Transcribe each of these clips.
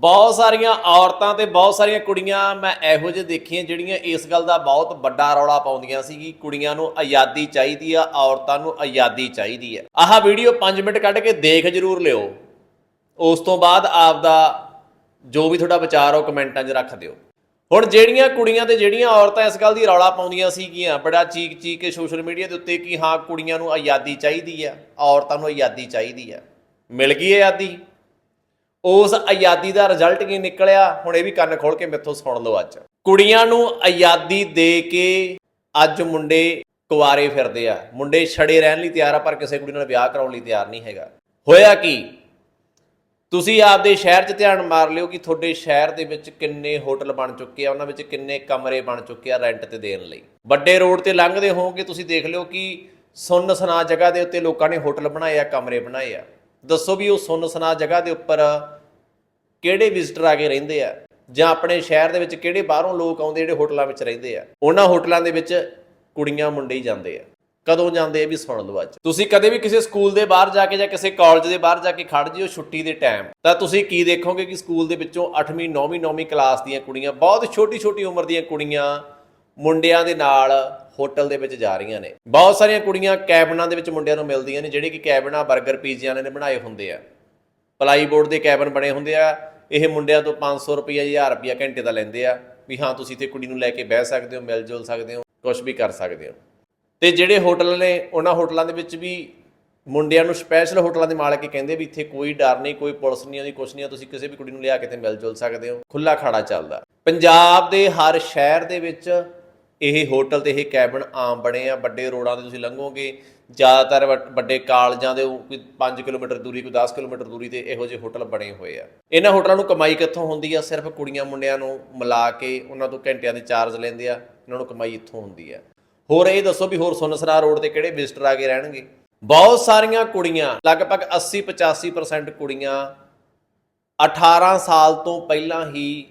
ਬਹੁਤ ਸਾਰੀਆਂ ਔਰਤਾਂ ਤੇ ਬਹੁਤ ਸਾਰੀਆਂ ਕੁੜੀਆਂ ਮੈਂ ਇਹੋ ਜਿਹੇ ਦੇਖੀਆਂ ਜਿਹੜੀਆਂ ਇਸ ਗੱਲ ਦਾ ਬਹੁਤ ਵੱਡਾ ਰੌਲਾ ਪਾਉਂਦੀਆਂ ਸੀ ਕਿ ਕੁੜੀਆਂ ਨੂੰ ਆਜ਼ਾਦੀ ਚਾਹੀਦੀ ਆ, ਔਰਤਾਂ ਨੂੰ ਆਜ਼ਾਦੀ ਚਾਹੀਦੀ ਆ। ਆਹ ਵੀਡੀਓ 5 ਮਿੰਟ ਕੱਢ ਕੇ ਦੇਖ ਜਰੂਰ ਲਿਓ। ਉਸ ਤੋਂ ਬਾਅਦ ਆਪ ਦਾ ਜੋ ਵੀ ਤੁਹਾਡਾ ਵਿਚਾਰ ਹੋ ਕਮੈਂਟਾਂ 'ਚ ਰੱਖ ਦਿਓ। ਹੁਣ ਜਿਹੜੀਆਂ ਕੁੜੀਆਂ ਤੇ ਜਿਹੜੀਆਂ ਔਰਤਾਂ ਇਸ ਗੱਲ ਦੀ ਰੌਲਾ ਪਾਉਂਦੀਆਂ ਸੀਗੀਆਂ, ਬੜਾ ਚੀਕ ਚੀਕ ਕੇ ਸੋਸ਼ਲ ਮੀਡੀਆ ਦੇ ਉੱਤੇ ਕਿ ਹਾਂ, ਕੁੜੀਆਂ ਨੂੰ ਆਜ਼ਾਦੀ ਚਾਹੀਦੀ ਆ, ਔਰਤਾਂ ਨੂੰ ਆਜ਼ਾਦੀ ਚਾਹੀਦੀ ਆ। ਮਿਲ ਗਈ ਆਜ਼ਾਦੀ? ਉਸ ਆਜ਼ਾਦੀ ਦਾ ਰਿਜ਼ਲਟ ਕੀ ਨਿਕਲਿਆ? ਹੁਣ ਇਹ ਵੀ ਕੰਨ ਖੋਲ ਕੇ ਮੇਥੋਂ ਸੁਣ ਲਓ ਅੱਜ। ਕੁੜੀਆਂ ਨੂੰ ਆਜ਼ਾਦੀ ਦੇ ਕੇ ਅੱਜ ਮੁੰਡੇ ਕੁਆਰੇ ਫਿਰਦੇ ਆ। ਮੁੰਡੇ ਛੜੇ ਰਹਿਣ ਲਈ ਤਿਆਰ ਆ, ਪਰ ਕਿਸੇ ਕੁੜੀ ਨਾਲ ਵਿਆਹ ਕਰਾਉਣ ਲਈ ਤਿਆਰ ਨਹੀਂ ਹੈਗਾ। ਹੋਇਆ ਕੀ? ਤੁਸੀਂ ਆਪਦੇ ਸ਼ਹਿਰ 'ਚ ਧਿਆਨ ਮਾਰ ਲਿਓ ਕਿ ਤੁਹਾਡੇ ਸ਼ਹਿਰ ਦੇ ਵਿੱਚ ਕਿੰਨੇ ਹੋਟਲ ਬਣ ਚੁੱਕੇ ਆ, ਉਹਨਾਂ ਵਿੱਚ ਕਿੰਨੇ ਕਮਰੇ ਬਣ ਚੁੱਕੇ ਆ ਰੈਂਟ ਤੇ ਦੇਣ ਲਈ। ਵੱਡੇ ਰੋਡ ਤੇ ਲੰਘਦੇ ਹੋਵੋਗੇ, ਤੁਸੀਂ ਦੇਖ ਲਿਓ ਕਿ ਸੁੰਨ ਸਨਾ ਜਗ੍ਹਾ ਦੇ ਉੱਤੇ ਲੋਕਾਂ ਨੇ ਹੋਟਲ ਬਣਾਏ ਆ, ਕਮਰੇ ਬਣਾਏ ਆ। ਦੱਸੋ ਵੀ ਉਹ ਸੁੰਨ ਸਨਾ ਜਗ੍ਹਾ ਦੇ ਉੱਪਰ ਕਿਹੜੇ ਵਿਜ਼ਿਟਰ ਆ ਕੇ ਰਹਿੰਦੇ ਆ? ਜਾਂ ਆਪਣੇ ਸ਼ਹਿਰ ਦੇ ਵਿੱਚ ਕਿਹੜੇ ਬਾਹਰੋਂ ਲੋਕ ਆਉਂਦੇ ਜਿਹੜੇ ਹੋਟਲਾਂ ਵਿੱਚ ਰਹਿੰਦੇ ਆ? ਉਹਨਾਂ ਹੋਟਲਾਂ ਦੇ ਵਿੱਚ ਕੁੜੀਆਂ, ਮੁੰਡੇ ਹੀ ਜਾਂਦੇ ਆ। ਕਦੋਂ ਜਾਂਦੇ ਆ ਵੀ ਸੁਣ ਲਓ ਅੱਜ। ਤੁਸੀਂ ਕਦੇ ਵੀ ਕਿਸੇ ਸਕੂਲ ਦੇ ਬਾਹਰ ਜਾ ਕੇ ਜਾਂ ਕਿਸੇ ਕਾਲਜ ਦੇ ਬਾਹਰ ਜਾ ਕੇ ਖੜ ਜਿਓ ਛੁੱਟੀ ਦੇ ਟਾਈਮ ਤਾਂ ਤੁਸੀਂ ਕੀ ਦੇਖੋਗੇ ਕਿ ਸਕੂਲ ਦੇ ਵਿੱਚੋਂ 8ਵੀਂ 9ਵੀਂ 9ਵੀਂ ਕਲਾਸ ਦੀਆਂ ਕੁੜੀਆਂ, ਬਹੁਤ ਛੋਟੀ ਛੋਟੀ ਉਮਰ ਦੀਆਂ ਕੁੜੀਆਂ ਮੁੰਡਿਆਂ ਦੇ ਨਾਲ ਹੋਟਲ ਦੇ ਵਿੱਚ ਜਾ ਰਹੀਆਂ ਨੇ। ਬਹੁਤ ਸਾਰੀਆਂ ਕੁੜੀਆਂ ਕੈਬਨਾਂ ਦੇ ਵਿੱਚ ਮੁੰਡਿਆਂ ਨੂੰ ਮਿਲਦੀਆਂ ਨੇ, ਜਿਹੜੇ ਕਿ ਕੈਬਨਾਂ 버ਗਰ ਪੀਜ਼ਿਆਂ ਨੇ ਬਣਾਏ ਹੁੰਦੇ ਆ। ਪਲਾਈ ਬੋਰਡ ਦੇ ਕੈਬਨ ਬਣੇ ਹੁੰਦੇ ਆ। ਇਹ ਮੁੰਡਿਆਂ ਤੋਂ 500 ਰੁਪਈਆ 1000 ਰੁਪਈਆ ਘੰਟੇ ਦਾ ਲੈਂਦੇ ਆ ਵੀ ਹਾਂ, ਤੁਸੀਂ ਇੱਥੇ ਕੁੜੀ ਨੂੰ ਲੈ ਕੇ ਬਹਿ ਸਕਦੇ ਹੋ, ਮਿਲ ਜੁਲ ਸਕਦੇ ਹੋ ਕੁਝ ਵੀ ਕਰ ਸਕਦੇ ਹੋ। ਤੇ ਜਿਹੜੇ ਹੋਟਲ ਨੇ, ਉਹਨਾਂ ਹੋਟਲਾਂ ਦੇ ਵਿੱਚ ਵੀ ਮੁੰਡਿਆਂ ਨੂੰ ਸਪੈਸ਼ਲ ਹੋਟਲਾਂ ਦੇ ਮਾਲਕ ਹੀ ਕਹਿੰਦੇ ਵੀ ਇੱਥੇ ਕੋਈ ਡਰ ਨਹੀਂ, ਕੋਈ ਪੁਲਿਸ ਨਹੀਂ ਆਉਂਦੀ ਕੁਛ ਨਹੀਂ ਆ, ਤੁਸੀਂ ਕਿਸੇ ਵੀ ਕੁੜੀ ਨੂੰ ਲਿਆ ਕੇ ਤੇ ਮਿਲ ਜੁਲ ਸਕਦੇ ਹੋ। ਖੁੱਲਾ ਖਾੜਾ ਚੱਲਦਾ। ਪੰਜਾਬ ਦੇ ਹਰ ਸ਼ਹਿਰ ਦੇ ਵਿੱਚ ਇਹ ਹੋਟਲ ਤੇ ਇਹ ਕੈਬਨ ਆਮ ਬਣੇ ਆ, ਵੱਡੇ ਰੋਡਾਂ ਤੇ ਤੁਸੀਂ ਲੰਘੋਗੇ, ਜ਼ਿਆਦਾਤਰ ਵੱਡੇ ਕਾਲਜਾਂ ਦੇ ਕੋਈ 5 ਕਿਲੋਮੀਟਰ ਦੂਰੀ, ਕੋਈ 10 ਕਿਲੋਮੀਟਰ ਦੂਰੀ ਤੇ ਇਹੋ ਜਿਹੇ ਹੋਟਲ ਬਣੇ ਹੋਏ ਆ। ਇਹਨਾਂ ਹੋਟਲਾਂ ਨੂੰ ਕਮਾਈ ਕਿੱਥੋਂ ਹੁੰਦੀ ਆ? ਸਿਰਫ ਕੁੜੀਆਂ ਮੁੰਡਿਆਂ ਨੂੰ ਮਿਲਾ ਕੇ ਉਹਨਾਂ ਤੋਂ ਘੰਟਿਆਂ ਦੇ ਚਾਰਜ ਲੈਂਦੇ ਆ, ਇਹਨਾਂ ਨੂੰ ਕਮਾਈ ਇੱਥੋਂ ਹੁੰਦੀ ਆ। ਹੋਰ ਇਹ ਦੱਸੋ ਵੀ ਹੋਰ ਸੁਨਸਰਾ ਰੋਡ ਤੇ ਕਿਹੜੇ ਵਿਜ਼ਟਰ ਆ ਕੇ ਰਹਿਣਗੇ? ਬਹੁਤ ਸਾਰੀਆਂ ਕੁੜੀਆਂ, ਲਗਭਗ 80 85% ਕੁੜੀਆਂ 18 ਸਾਲ ਤੋਂ ਪਹਿਲਾਂ ਹੀ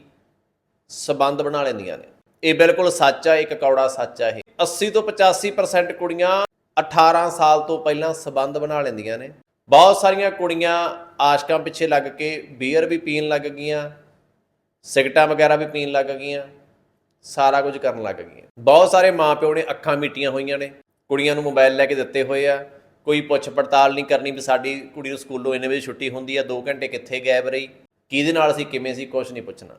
ਸਬੰਧ ਬਣਾ ਲੈਂਦੀਆਂ ਨੇ। ਇਹ ਬਿਲਕੁਲ ਸੱਚ ਆ, ਇੱਕ ਕੌੜਾ ਸੱਚ ਆ ਇਹ। 80 ਤੋਂ 85% ਕੁੜੀਆਂ 18 ਸਾਲ ਤੋਂ ਪਹਿਲਾਂ ਸਬੰਧ ਬਣਾ ਲੈਂਦੀਆਂ ਨੇ। ਬਹੁਤ ਸਾਰੀਆਂ ਕੁੜੀਆਂ ਆਸ਼ਕਾਂ ਪਿੱਛੇ ਲੱਗ ਕੇ ਬੀਅਰ ਵੀ ਪੀਣ ਲੱਗ ਗਈਆਂ ਸਿਗਟਾਂ ਵਗੈਰਾ ਵੀ ਪੀਣ ਲੱਗ ਗਈਆਂ, ਸਾਰਾ ਕੁਝ ਕਰਨ ਲੱਗ ਗਈਆਂ। ਬਹੁਤ ਸਾਰੇ ਮਾਪਿਓ ਨੇ ਅੱਖਾਂ ਮੀਟੀਆਂ ਹੋਈਆਂ ਨੇ। ਕੁੜੀਆਂ ਨੂੰ ਮੋਬਾਈਲ ਲੈ ਕੇ ਦਿੱਤੇ ਹੋਏ ਆ। ਕੋਈ ਪੁੱਛ ਪੜਤਾਲ ਨਹੀਂ ਕਰਨੀ ਵੀ ਸਾਡੀ ਕੁੜੀ ਨੂੰ ਸਕੂਲੋਂ ਇੰਨੇ ਵਜੇ ਛੁੱਟੀ ਹੁੰਦੀ ਆ 2 ਘੰਟੇ ਕਿੱਥੇ ਗਾਇਬ ਰਹੀ? ਕਿਹਦੇ ਨਾਲ ਸੀ, ਕਿਵੇਂ ਸੀ ਕੁਝ ਨਹੀਂ ਪੁੱਛਣਾ।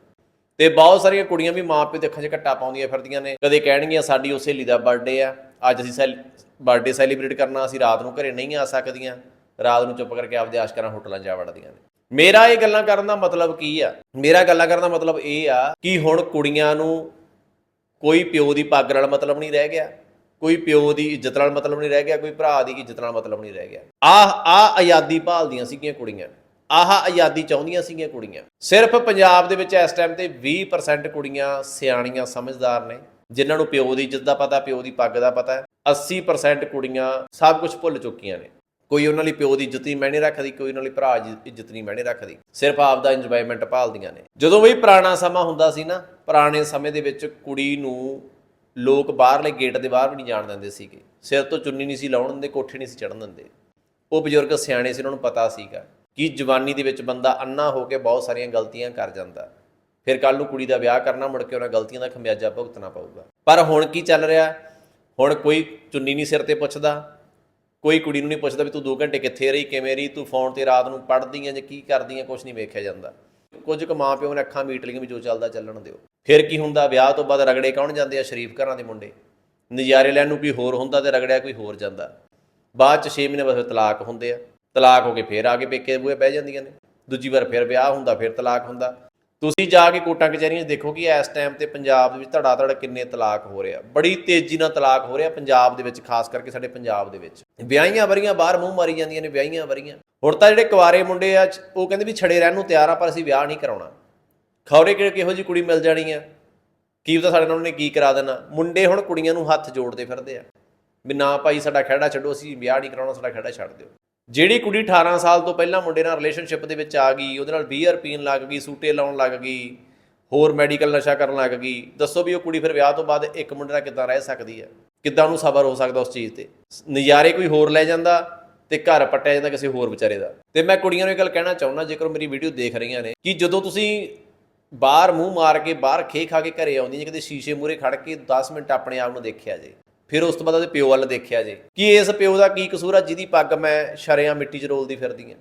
ਤੇ ਬਹੁਤ ਸਾਰੀਆਂ ਕੁੜੀਆਂ ਵੀ ਮਾਂ ਪਿਓ ਦੇ ਅੱਖਾਂ 'ਚ ਘੱਟਾ ਪਾਉਂਦੀਆਂ ਫਿਰਦੀਆਂ ਨੇ। ਕਦੇ ਕਹਿਣਗੀਆਂ, ਸਾਡੀ ਉਹ ਸਹੇਲੀ ਦਾ ਬਰਥਡੇ ਆ। ਅੱਜ ਅਸੀਂ ਸੈਲ ਬਰਥਡੇ ਸੈਲੀਬ੍ਰੇਟ ਕਰਨਾ, ਅਸੀਂ ਰਾਤ ਨੂੰ ਘਰੇ ਨਹੀਂ ਆ ਸਕਦੀਆਂ। ਰਾਤ ਨੂੰ ਚੁੱਪ ਕਰਕੇ ਆਪਦੇ ਆਸ਼ਕਾਂ ਨਾਲ ਹੋਟਲਾਂ ਜਾ ਵੜਦੀਆਂ ਨੇ। ਮੇਰਾ ਇਹ ਗੱਲਾਂ ਕਰਨ ਦਾ ਮਤਲਬ ਕੀ ਆ? ਮੇਰਾ ਗੱਲਾਂ ਕਰਨ ਦਾ ਮਤਲਬ ਇਹ ਆ ਕਿ ਹੁਣ ਕੁੜੀਆਂ ਨੂੰ ਕੋਈ ਪਿਓ ਦੀ ਪੱਗ ਨਾਲ ਮਤਲਬ ਨਹੀਂ ਰਹਿ ਗਿਆ। ਕੋਈ ਪਿਓ ਦੀ ਇੱਜ਼ਤ ਨਾਲ ਮਤਲਬ ਨਹੀਂ ਰਹਿ ਗਿਆ। ਕੋਈ ਭਰਾ ਦੀ ਇੱਜ਼ਤ ਨਾਲ ਮਤਲਬ ਨਹੀਂ ਰਹਿ ਗਿਆ। ਆਹ ਆਹ ਆਜ਼ਾਦੀ ਭਾਲਦੀਆਂ ਸੀਗੀਆਂ ਕੁੜੀਆਂ। ਆਹ ਆਜ਼ਾਦੀ ਚਾਹੁੰਦੀਆਂ ਸੀਗੀਆਂ ਕੁੜੀਆਂ। ਸਿਰਫ ਪੰਜਾਬ ਦੇ ਵਿੱਚ ਇਸ ਟਾਈਮ ਤੇ 20% ਕੁੜੀਆਂ ਸਿਆਣੀਆਂ ਸਮਝਦਾਰ ਨੇ, ਜਿਨ੍ਹਾਂ ਨੂੰ ਪਿਓ ਦੀ ਇੱਜ਼ਤ ਦਾ ਪਤਾ, ਪਿਓ ਦੀ ਪੱਗ ਦਾ ਪਤਾ ਹੈ। 80% ਕੁੜੀਆਂ ਸਭ ਕੁਝ ਭੁੱਲ ਚੁੱਕੀਆਂ ਨੇ। ਕੋਈ ਉਹਨਾਂ ਲਈ ਪਿਓ ਦੀ ਇੱਜ਼ਤ ਨਹੀਂ ਮੈਨੇ ਰੱਖਦੀ, ਕੋਈ ਉਹਨਾਂ ਲਈ ਭਰਾ ਦੀ ਇੱਜ਼ਤ ਨਹੀਂ ਮੈਨੇ ਰੱਖਦੀ। ਸਿਰਫ ਆਪ ਦਾ ਇੰਜੋਇਮੈਂਟ ਭਾਲਦੀਆਂ ਨੇ। ਜਦੋਂ ਵੀ ਪੁਰਾਣਾ ਸਮਾਂ ਹੁੰਦਾ ਸੀ ਨਾ, ਪੁਰਾਣੇ ਸਮੇਂ ਦੇ ਵਿੱਚ ਕੁੜੀ ਨੂੰ ਲੋਕ ਬਾਹਰਲੇ ਗੇਟ ਦੇ ਬਾਹਰ ਵੀ ਨਹੀਂ ਜਾਣ ਦਿੰਦੇ ਸੀਗੇ। ਸਿਰ ਤੋਂ ਚੁੰਨੀ ਨਹੀਂ ਸੀ ਲਾਉਣ ਦਿੰਦੇ, ਕੋਠੇ ਨਹੀਂ ਸੀ ਚੜਨ ਦਿੰਦੇ। ਉਹ ਬਜ਼ੁਰਗ ਸਿਆਣੇ ਸੀ, ਉਹਨਾਂ ਨੂੰ ਪਤਾ ਸੀਗਾ। ਕਿ ਜਵਾਨੀ ਦੇ ਵਿੱਚ ਬੰਦਾ ਅੰਨਾ ਹੋ ਕੇ ਬਹੁਤ ਸਾਰੀਆਂ ਗਲਤੀਆਂ ਕਰ ਜਾਂਦਾ। ਫਿਰ ਕੱਲ ਨੂੰ ਕੁੜੀ ਦਾ ਵਿਆਹ ਕਰਨਾ, ਮੁੜ ਕੇ ਉਹਨਾਂ ਗਲਤੀਆਂ ਦਾ ਖਮਿਆਜਾ ਭੁਗਤਣਾ ਪਊਗਾ। ਪਰ ਹੁਣ ਕੀ ਚੱਲ ਰਿਹਾ? ਹੁਣ ਕੋਈ ਚੁੰਨੀ ਨਹੀਂ ਸਿਰ ਤੇ ਪੁੱਛਦਾ। ਕੋਈ ਕੁੜੀ ਨੂੰ ਨਹੀਂ ਪੁੱਛਦਾ ਵੀ ਤੂੰ 2 ਘੰਟੇ ਕਿੱਥੇ ਰਹੀ, ਕਿਵੇਂ ਰਹੀ, ਤੂੰ ਫੋਨ ਤੇ ਰਾਤ ਨੂੰ ਪੜ੍ਹਦੀ ਆਂ ਜਾਂ ਕੀ ਕਰਦੀ ਆਂ ਕੁਝ ਨਹੀਂ ਵੇਖਿਆ ਜਾਂਦਾ। ਕੁਝ ਕੁ ਮਾਂ ਪਿਓ ਨੇ ਅੱਖਾਂ ਮੀਟ ਲਈਆਂ ਵੀ ਜੋ ਚੱਲਦਾ ਚੱਲਣ ਦਿਓ। ਫਿਰ ਕੀ ਹੁੰਦਾ? ਵਿਆਹ ਤੋਂ ਬਾਅਦ ਰਗੜੇ ਕੌਣ ਜਾਂਦੇ ਆ? ਸ਼ਰੀਫ ਘਰਾਂ ਦੇ ਮੁੰਡੇ। ਨਜ਼ਾਰੇ ਲੈਣ ਨੂੰ ਕੋਈ ਹੋਰ ਹੁੰਦਾ ਤੇ ਰਗੜਿਆ ਕੋਈ ਹੋਰ ਜਾਂਦਾ। ਬਾਅਦ ਚ 6 ਮਹੀਨੇ ਬਾਅਦ ਫਿਰ ਤਲਾਕ ਹੁੰਦੇ ਆ। ਤਲਾਕ ਹੋ ਕੇ ਫਿਰ ਆ ਕੇ ਪੇਕੇ ਬੂਹੇ ਬਹਿ ਜਾਂਦੀਆਂ ਨੇ। ਦੂਜੀ ਵਾਰ ਫਿਰ ਵਿਆਹ ਹੁੰਦਾ, ਫਿਰ ਤਲਾਕ ਹੁੰਦਾ। ਤੁਸੀਂ ਜਾ ਕੇ ਕੋਟਾਂ ਕਚਹਿਰੀਆਂ 'ਚ ਦੇਖੋ ਕਿ ਇਸ ਟਾਈਮ ਤੇ ਪੰਜਾਬ ਦੇ ਵਿੱਚ ਧੜਾ ਧੜ ਕਿੰਨੇ ਤਲਾਕ ਹੋ ਰਿਹਾ ਬੜੀ ਤੇਜ਼ੀ ਨਾਲ ਤਲਾਕ ਹੋ ਰਿਹਾ ਪੰਜਾਬ ਦੇ ਵਿੱਚ, ਖਾਸ ਕਰਕੇ ਸਾਡੇ ਪੰਜਾਬ ਦੇ ਵਿੱਚ। ਵਿਆਹੀਆਂ ਵਰੀਆਂ, ਬਾਹਰ ਮੂੰਹ ਮਾਰੀ ਜਾਂਦੀਆਂ ਨੇ, ਵਿਆਹੀਆਂ ਵਰੀਆਂ। ਹੁਣ ਤਾਂ ਜਿਹੜੇ ਕੁਆਰੇ ਮੁੰਡੇ ਆ, ਉਹ ਕਹਿੰਦੇ ਵੀ ਛੜੇ ਰਹਿਣ ਨੂੰ ਤਿਆਰ ਆ, ਪਰ ਅਸੀਂ ਵਿਆਹ ਨਹੀਂ ਕਰਾਉਣਾ। ਖੌਰੇ ਕਿ ਕਿਹੋ ਜੀ ਕੁੜੀ ਮਿਲ ਜਾਣੀ ਆ? ਕੀ ਪਤਾ ਸਾਡੇ ਨਾਲ ਉਹਨੇ ਕੀ ਕਰਾ ਦੇਣਾ? ਮੁੰਡੇ ਹੁਣ ਕੁੜੀਆਂ ਨੂੰ ਹੱਥ ਜੋੜਦੇ ਫਿਰਦੇ ਆ। ਵੀ ਨਾ ਭਾਈ ਸਾਡਾ ਖਹਿੜਾ ਛੱਡੋ, ਅਸੀਂ ਵਿਆਹ ਨਹੀਂ ਕਰਾਉਣਾ, ਸਾਡਾ ਖਹਿੜਾ ਛੱਡ ਦਿਓ। ਜਿਹੜੀ ਕੁੜੀ 18 ਸਾਲ ਤੋਂ ਪਹਿਲਾਂ ਮੁੰਡੇ ਨਾਲ ਰਿਲੇਸ਼ਨਸ਼ਿਪ ਦੇ ਵਿੱਚ ਆ ਗਈ, ਉਹਦੇ ਨਾਲ ਬੀਅਰ ਪੀਣ ਲੱਗ ਗਈ, ਸੂਟੇ ਲਾਉਣ ਲੱਗ ਗਈ, ਹੋਰ ਮੈਡੀਕਲ ਨਸ਼ਾ ਕਰਨ ਲੱਗ ਗਈ, ਦੱਸੋ ਵੀ ਉਹ ਕੁੜੀ ਫਿਰ ਵਿਆਹ ਤੋਂ ਬਾਅਦ ਇੱਕ ਮੁੰਡੇ ਨਾਲ ਕਿੱਦਾਂ ਰਹਿ ਸਕਦੀ ਹੈ? ਕਿੱਦਾਂ ਉਹਨੂੰ ਸਬਰ ਹੋ ਸਕਦਾ ਉਸ ਚੀਜ਼ ਤੇ? ਨਜ਼ਾਰੇ ਕੋਈ ਹੋਰ ਲੈ ਜਾਂਦਾ ਤੇ ਘਰ ਪੱਟਿਆ ਜਾਂਦਾ ਕਿਸੇ ਹੋਰ ਵਿਚਾਰੇ ਦਾ? ਤੇ ਮੈਂ ਕੁੜੀਆਂ ਨੂੰ ਇਹ ਗੱਲ ਕਹਿਣਾ ਚਾਹੁੰਦਾ, ਜੇਕਰ ਮੇਰੀ ਵੀਡੀਓ ਦੇਖ ਰਹੀਆਂ ਨੇ, ਕਿ ਜਦੋਂ ਤੁਸੀਂ ਬਾਹਰ ਮੂੰਹ ਮਾਰ ਕੇ, ਬਾਹਰ ਖੇ ਖਾ ਕੇ ਘਰੇ ਆਉਂਦੀਆਂ ਕਿਤੇ ਸ਼ੀਸ਼ੇ ਮੂਰੇ ਖੜ ਕੇ 10 ਮਿੰਟ ਆਪਣੇ ਆਪ ਨੂੰ ਦੇਖਿਆ ਜੇ ਫਿਰ ਉਸ ਤੋਂ ਬਾਅਦ ਉਹਦੇ ਪਿਓ ਵੱਲ ਦੇਖਿਆ ਜੇ। ਕਿ ਇਸ ਪਿਓ ਦਾ ਕੀ ਕਸੂਰ ਆ? ਜਿਹਦੀ ਪੱਗ ਮੈਂ ਸ਼ਰਿਆਂ ਮਿੱਟੀ 'ਚ ਰੋਲਦੀ ਫਿਰਦੀ ਆ।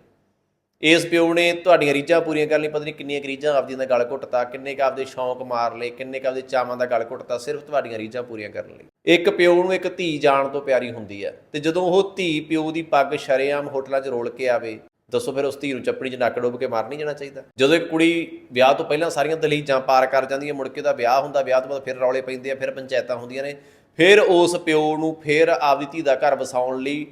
ਇਸ ਪਿਓ ਨੇ ਤੁਹਾਡੀਆਂ ਰੀਝਾਂ ਪੂਰੀਆਂ ਕਰਨ ਲਈ ਪਤਾ ਨਹੀਂ ਕਿੰਨੀਆਂ ਕੁ ਰੀਝਾਂ ਆਪਦੀਆਂ ਦਾ ਗਲ ਘੁੱਟਤਾ, ਕਿੰਨੇ ਕ ਆਪਦੇ ਸ਼ੌਂਕ ਮਾਰ ਲਏ, ਕਿੰਨੇ ਕ ਆਪਦੇ ਚਾਵਾਂ ਦਾ ਗਲ ਘੁੱਟਤਾ, ਸਿਰਫ ਤੁਹਾਡੀਆਂ ਰੀਝਾਂ ਪੂਰੀਆਂ ਕਰਨ ਲਈ। ਇੱਕ ਪਿਓ ਨੂੰ ਇੱਕ ਧੀ ਜਾਣ ਤੋਂ ਪਿਆਰੀ ਹੁੰਦੀ ਹੈ ਤੇ ਜਦੋਂ ਉਹ ਧੀ ਪਿਓ ਦੀ ਪੱਗ ਸ਼ਰੇਆਮ ਹੋਟਲਾਂ 'ਚ ਰੋਲ ਕੇ ਆਵੇ ਦੱਸੋ ਫਿਰ ਉਸ ਧੀ ਨੂੰ ਚੱਪੜੀ 'ਚ ਨੱਕ ਡੁੱਬ ਕੇ ਮਾਰ ਨਹੀਂ ਜਾਣਾ ਚਾਹੀਦਾ। ਜਦੋਂ ਇੱਕ ਕੁੜੀ ਵਿਆਹ ਤੋਂ ਪਹਿਲਾਂ ਸਾਰੀਆਂ ਦਲੀਜਾਂ ਪਾਰ ਕਰ ਜਾਂਦੀ ਹੈ, ਮੁੜ ਕੇ ਉਹਦਾ ਵਿਆਹ ਹੁੰਦਾ, ਵਿਆਹ ਤੋਂ ਬਾਅਦ ਫਿਰ ਰੌਲੇ ਪੈਂਦੇ ਆ, ਫਿਰ ਪੰਚਾਇਤਾਂ ਹੁੰਦੀਆਂ ਨੇ, ਫਿਰ ਉਸ ਪਿਓ ਨੂੰ ਫਿਰ ਆਪਦੀ ਧੀ ਦਾ ਘਰ ਵਸਾਉਣ ਲਈ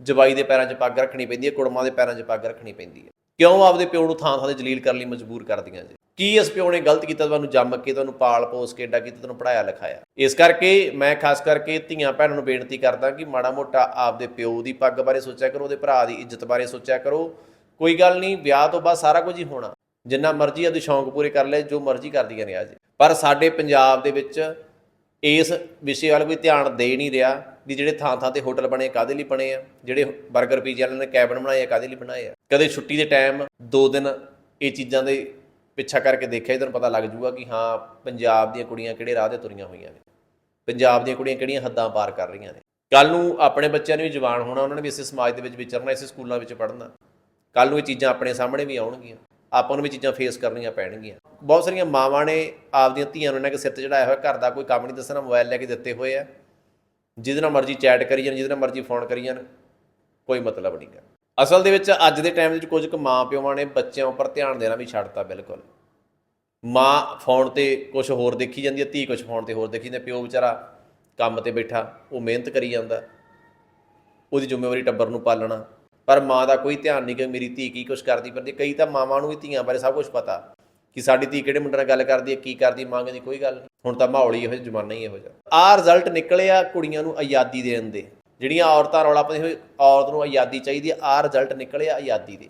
ਜਵਾਈ ਦੇ ਪੈਰਾਂ 'ਚ ਪੱਗ ਰੱਖਣੀ ਪੈਂਦੀ ਹੈ, ਕੁੜਮਾਂ ਦੇ ਪੈਰਾਂ 'ਚ ਪੱਗ ਰੱਖਣੀ ਪੈਂਦੀ ਹੈ। ਕਿਉਂ ਆਪਦੇ ਪਿਓ ਨੂੰ ਥਾਂ ਥਾਂ ਤੇ ਜਲੀਲ ਕਰਨ ਲਈ ਮਜਬੂਰ ਕਰਦੀਆਂ ਜੀ? ਕੀ ਇਸ ਪਿਓ ਨੇ ਗਲਤ ਕੀਤਾ, ਤੁਹਾਨੂੰ ਜੰਮ ਕੇ ਤੁਹਾਨੂੰ ਪਾਲ ਪੋਸ ਕੇ ਏਡਾ ਕੀਤਾ, ਤੁਹਾਨੂੰ ਪੜਾਇਆ ਲਿਖਾਇਆ? ਇਸ ਕਰਕੇ ਮੈਂ ਖਾਸ ਕਰਕੇ ਧੀਆਂ ਭੈਣਾਂ ਨੂੰ ਬੇਨਤੀ ਕਰਦਾ ਕਿ ਮਾੜਾ ਮੋਟਾ ਆਪਦੇ ਪਿਓ ਦੀ ਪੱਗ ਬਾਰੇ ਸੋਚਿਆ ਕਰੋ, ਉਹਦੇ ਭਰਾ ਦੀ ਇੱਜ਼ਤ ਬਾਰੇ ਸੋਚਿਆ ਕਰੋ। ਕੋਈ ਗੱਲ ਨਹੀਂ, ਵਿਆਹ ਤੋਂ ਬਾਅਦ ਸਾਰਾ ਕੁਝ ਹੀ ਹੋਣਾ। ਜਿੰਨਾ ਮਰਜ਼ੀ ਆਪਦੇ ਸ਼ੌਂਕ ਪੂਰੇ ਕਰ ਲੈ, ਜੋ ਮਰਜ਼ੀ ਕਰਦੀਆਂ ਨੇ ਅੱਜ ਪਰ ਸਾਡੇ ਪੰਜਾਬ ਦੇ ਵਿੱਚ ਇਸ ਵਿਸ਼ੇ ਵੱਲ ਕੋਈ ਧਿਆਨ ਦੇ ਨਹੀਂ ਰਿਹਾ ਵੀ ਜਿਹੜੇ ਥਾਂ ਥਾਂ ਤੇ ਹੋਟਲ ਬਣੇ ਕਾਦੇ ਲਈ ਬਣੇ ਆ? ਜਿਹੜੇ 버ਗਰ ਪੀਜ਼ਾ ਵਾਲਿਆਂ ਨੇ ਕੈਬਨ ਬਣਾਏ ਆ ਕਾਦੇ ਲਈ ਬਣਾਏ ਆ? ਕਦੇ ਛੁੱਟੀ ਦੇ ਟਾਈਮ ਦੋ ਦਿਨ ਇਹ ਚੀਜ਼ਾਂ ਦੇ ਪਿੱਛਾ ਕਰਕੇ ਦੇਖਿਆ ਤੁਹਾਨੂੰ ਪਤਾ ਲੱਗ ਜੂਗਾ ਕਿ ਹਾਂ, ਪੰਜਾਬ ਦੀਆਂ ਕੁੜੀਆਂ ਕਿਹੜੇ ਰਾਹ ਤੇ ਤੁਰੀਆਂ ਹੋਈਆਂ ਨੇ। ਪੰਜਾਬ ਦੀਆਂ ਕੁੜੀਆਂ ਕਿਹੜੀਆਂ ਹੱਦਾਂ ਪਾਰ ਕਰ ਰਹੀਆਂ ਨੇ। ਕੱਲ ਨੂੰ ਆਪਣੇ ਬੱਚਿਆਂ ਨੂੰ ਵੀ ਜਵਾਨ ਹੋਣਾ, ਉਹਨਾਂ ਨੇ ਵੀ ਇਸੇ ਸਮਾਜ ਦੇ ਵਿੱਚ ਵਿਚਰਨਾ, ਇਸੇ ਸਕੂਲਾਂ ਵਿੱਚ ਪੜ੍ਹਨਾ। ਕੱਲ ਨੂੰ ਇਹ ਚੀਜ਼ਾਂ ਆਪਣੇ ਸਾਹਮਣੇ ਵੀ ਆਉਣਗੀਆਂ। ਆਪਾਂ ਨੂੰ ਵੀ ਚੀਜ਼ਾਂ ਫੇਸ ਕਰਨੀਆਂ ਪੈਣਗੀਆਂ। ਬਹੁਤ ਸਾਰੀਆਂ ਮਾਵਾਂ ਨੇ ਆਪਦੀਆਂ ਧੀਆਂ ਨੂੰ ਇਹਨਾਂ ਕੇ ਸਿਰ ਤੇ ਚੜਾਇਆ ਹੋਇਆ, ਘਰ ਦਾ ਕੋਈ ਕੰਮ ਨਹੀਂ ਦੱਸਣਾ ਮੋਬਾਈਲ ਲੈ ਕੇ ਦਿੱਤੇ ਹੋਏ ਆ। ਜਿਹਦੇ ਨਾਲ ਮਰਜ਼ੀ ਚੈਟ ਕਰੀ ਜਾਣ, ਜਿਹਦੇ ਨਾਲ ਮਰਜ਼ੀ ਫੋਨ ਕਰੀ ਜਾਣ, ਕੋਈ ਮਤਲਬ ਨਹੀਂਗਾ ਅਸਲ ਦੇ ਵਿੱਚ ਅੱਜ ਦੇ ਟਾਈਮ ਦੇ ਵਿੱਚ ਕੁਝ ਕੁ ਮਾਂ ਪਿਓਾਂ ਨੇ ਬੱਚਿਆਂ ਉੱਪਰ ਧਿਆਨ ਦੇਣਾ ਵੀ ਛੱਡਤਾ ਬਿਲਕੁਲ। ਮਾਂ ਫੋਨ ਤੇ ਕੁਝ ਹੋਰ ਦੇਖੀ ਜਾਂਦੀ ਹੈ, ਧੀ ਕੁਝ ਫੋਨ ਤੇ ਹੋਰ ਦੇਖੀ ਜਾਂਦੀ ਹੈ, ਪਿਓ ਵਿਚਾਰਾ ਕੰਮ ਤੇ ਬੈਠਾ, ਉਹ ਮਿਹਨਤ ਕਰੀ ਜਾਂਦਾ, ਉਹਦੀ ਜ਼ਿੰਮੇਵਾਰੀ ਟੱਬਰ ਨੂੰ ਪਾਲਣਾ। ਪਰ ਮਾਂ ਦਾ ਕੋਈ ਧਿਆਨ ਨਹੀਂ ਕਿ ਮੇਰੀ ਧੀ ਕੀ ਕੁਝ ਕਰਦੀ ਫਿਰਦੀ, ਕਈ ਤਾਂ ਮਾਵਾਂ ਨੂੰ ਵੀ ਧੀਆਂ ਬਾਰੇ ਸਭ ਕੁਝ ਪਤਾ ਕਿ ਸਾਡੀ ਧੀ ਕਿਹੜੇ ਮੁੰਡੇ ਨਾਲ ਗੱਲ ਕਰਦੀ ਹੈ, ਕੀ ਕਰਦੀ ਮੰਗਦੀ ਕੋਈ ਗੱਲ ਨਹੀਂ ਹੁਣ ਤਾਂ ਮਾਹੌਲ ਹੀ ਇਹੋ ਜਿਹਾ, ਜ਼ਮਾਨਾ ਹੀ ਇਹੋ ਜਿਹਾ। ਆਹ ਰਿਜ਼ਲਟ ਨਿਕਲਿਆ ਕੁੜੀਆਂ ਨੂੰ ਆਜ਼ਾਦੀ ਦੇਣ ਦੇ। ਜਿਹੜੀਆਂ ਔਰਤਾਂ ਰੌਲਾ ਪਾਉਂਦੀਆਂ ਹੋਈ, ਔਰਤ ਨੂੰ ਆਜ਼ਾਦੀ ਚਾਹੀਦੀ ਹੈ, ਆਹ ਰਿਜ਼ਲਟ ਨਿਕਲਿਆ ਆਜ਼ਾਦੀ ਦੇ।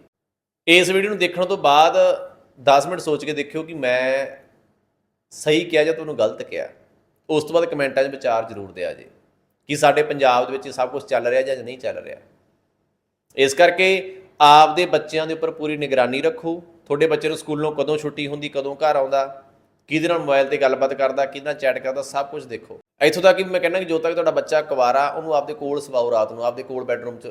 ਇਸ ਵੀਡੀਓ ਨੂੰ ਦੇਖਣ ਤੋਂ ਬਾਅਦ 10 ਮਿੰਟ ਸੋਚ ਕੇ ਦੇਖਿਓ ਕਿ ਮੈਂ ਸਹੀ ਕਿਹਾ ਜਾਂ ਤੁਹਾਨੂੰ ਗਲਤ ਕਿਹਾ। ਉਸ ਤੋਂ ਬਾਅਦ ਕਮੈਂਟਾਂ 'ਚ ਵਿਚਾਰ ਜ਼ਰੂਰ ਦਿਆ ਜੇ ਕਿ ਸਾਡੇ ਪੰਜਾਬ ਦੇ ਵਿੱਚ ਸਭ ਕੁਝ ਚੱਲ ਰਿਹਾ ਜਾਂ ਨਹੀਂ ਚੱਲ ਰਿਹਾ। ਇਸ ਕਰਕੇ ਆਪਦੇ ਬੱਚਿਆਂ ਦੇ ਉੱਪਰ ਪੂਰੀ ਨਿਗਰਾਨੀ ਰੱਖੋ। ਤੁਹਾਡੇ ਬੱਚੇ ਨੂੰ ਸਕੂਲੋਂ ਕਦੋਂ ਛੁੱਟੀ ਹੁੰਦੀ, ਕਦੋਂ ਘਰ ਆਉਂਦਾ ਕਿਹਦੇ ਨਾਲ ਮੋਬਾਈਲ ਤੇ ਗੱਲਬਾਤ ਕਰਦਾ, ਕਿਹਦੇ ਨਾਲ ਚੈਟ ਕਰਦਾ, ਸਭ ਕੁਝ ਦੇਖੋ। ਇੱਥੋਂ ਤੱਕ ਕਿ ਮੈਂ ਕਹਿੰਦਾ ਕਿ ਜਦੋਂ ਤੱਕ ਤੁਹਾਡਾ ਬੱਚਾ ਕੁਵਾਰਾ, ਉਹਨੂੰ ਆਪਦੇ ਕੋਲ ਸਵਾਓ ਰਾਤ ਨੂੰ, ਆਪਦੇ ਕੋਲ ਬੈੱਡਰੂਮ 'ਚ।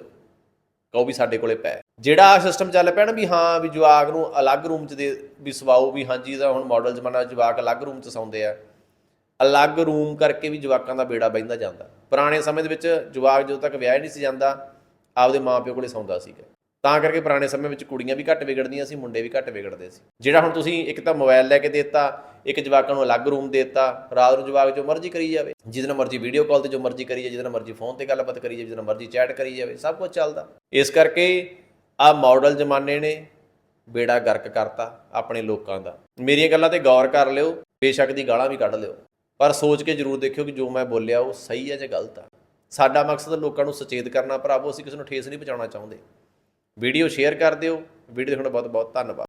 ਕਹੋ ਵੀ ਸਾਡੇ ਕੋਲੇ ਪੈ। ਜਿਹੜਾ ਸਿਸਟਮ ਚੱਲ ਪਿਆ ਨਾ ਵੀ ਹਾਂ, ਵੀ ਜਵਾਕ ਨੂੰ ਅਲੱਗ ਰੂਮ 'ਚ ਦੇ, ਵੀ ਸਵਾਓ, ਵੀ ਹਾਂਜੀ ਇਹਦਾ ਹੁਣ ਮਾਡਲ ਜ਼ਮਾਨਾ ਜਵਾਕ ਅਲੱਗ ਰੂਮ 'ਚ ਸੌਂਦੇ ਆ। ਅਲੱਗ ਰੂਮ ਕਰਕੇ ਵੀ ਜਵਾਕਾਂ ਦਾ ਬੇੜਾ ਬੈਂਦਾ ਜਾਂਦਾ। ਪੁਰਾਣੇ ਸਮੇਂ ਦੇ ਵਿੱਚ ਜਵਾਕ ਜਦੋਂ ਤੱਕ ਵਿਆਹ ਹੀ ਨਹੀਂ ਸੀ ਜਾਂਦਾ, ਆਪਦੇ ਮਾਪਿਓ ਕੋਲੇ ਸੌਂਦਾ ਸੀਗਾ। ਤਾਂ ਕਰਕੇ ਪੁਰਾਣੇ ਸਮੇਂ ਵਿੱਚ ਕੁੜੀਆਂ ਵੀ ਘੱਟ ਵਿਗੜਦੀਆਂ ਸੀ, ਮੁੰਡੇ ਵੀ ਘੱਟ ਵਿਗੜਦੇ ਸੀ। ਜਿਹੜਾ ਹੁਣ ਤੁਸੀਂ ਇੱਕ ਤਾਂ ਮੋਬਾਈਲ ਲੈ ਕੇ ਦਿੱਤਾ, ਇੱਕ ਜਵਾਕਾਂ ਨੂੰ ਅਲੱਗ ਰੂਮ ਦਿੱਤਾ, ਰਾਤ ਨੂੰ ਜਵਾਕ ਜੋ ਮਰਜ਼ੀ ਕਰੀ ਜਾਵੇ, ਜਿਹਦੇ ਨਾਲ ਮਰਜ਼ੀ ਵੀਡੀਓ ਕਾਲ ਤੇ ਜੋ ਮਰਜ਼ੀ ਕਰੀ ਜਾਵੇ, ਜਿਹਦੇ ਨਾਲ ਮਰਜ਼ੀ ਫੋਨ ਤੇ ਗੱਲਬਾਤ ਕਰੀ ਜਾਵੇ, ਜਿਹਦੇ ਨਾਲ ਮਰਜ਼ੀ ਚੈਟ ਕਰੀ ਜਾਵੇ, ਸਭ ਕੁਝ ਚੱਲਦਾ। ਇਸ ਕਰਕੇ ਆ ਮਾਡਲ ਜ਼ਮਾਨੇ ਨੇ ਬੇੜਾ ਗਰਕ ਕਰਤਾ ਆਪਣੇ ਲੋਕਾਂ ਦਾ। ਮੇਰੀਆਂ ਗੱਲਾਂ ਤੇ ਗੌਰ ਕਰ ਲਿਓ, ਬੇਸ਼ੱਕ ਦੀ ਗਾਲਾਂ ਵੀ ਕੱਢ ਲਿਓ। ਪਰ ਸੋਚ ਕੇ ਜ਼ਰੂਰ ਦੇਖਿਓ ਕਿ ਜੋ ਮੈਂ ਬੋਲਿਆ ਉਹ ਸਹੀ ਹੈ ਜਾਂ ਗਲਤ ਆ। ਸਾਡਾ ਮਕਸਦ ਲੋਕਾਂ ਨੂੰ ਸੁਚੇਤ ਕਰਨਾ ਭਰਾਵੋ, ਅਸੀਂ ਕਿਸੇ ਨੂੰ ਠੇਸ ਨਹੀਂ ਪਹੁੰਚਾਉਣਾ ਚਾਹੁੰਦੇ। ਵੀਡੀਓ ਸ਼ੇਅਰ ਕਰ ਦਿਓ। ਵੀਡੀਓ ਦੇਖਣ ਦਾ ਬਹੁਤ ਬਹੁਤ ਧੰਨਵਾਦ।